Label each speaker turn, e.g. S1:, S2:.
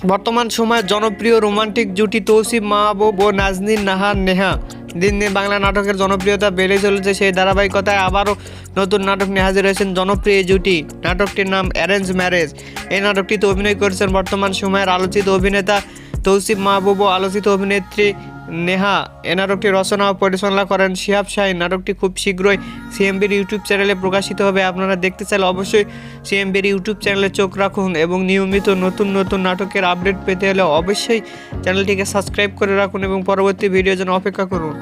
S1: বর্তমান সময়ে জনপ্রিয় রোমান্টিক জুটি তৌসিব মাহবুব ও নাজনীন নাহার নেহা। দিন দিন বাংলা নাটকের জনপ্রিয়তা বেড়ে চলেছে সেই ধারাবাহিকতায় আবারও নতুন নাটক নিয়ে হাজির হয়েছেন জনপ্রিয় জুটি। নাটকটির নাম অ্যারেঞ্জ ম্যারেজ এই নাটকটিতে অভিনয় করেছেন বর্তমান সময়ের আলোচিত অভিনেতা তৌসিব মাহবুব ও আলোচিত অভিনেত্রী নেহা, এ নাটকটি রচনা ও পরিচালনা করেন শিহাব শাহিন নাটকটি খুব শীঘ্রই সিএমবির ইউটিউব চ্যানেলে প্রকাশিত হবে। আপনারা দেখতে চাইলে অবশ্যই সিএমবির ইউটিউব চ্যানেলে চোখ রাখুন এবং নিয়মিত নতুন নতুন নাটকের আপডেট পেতে হলে অবশ্যই চ্যানেলটিকে সাবস্ক্রাইব করে রাখুন এবং পরবর্তী ভিডিও যেন অপেক্ষা করুন।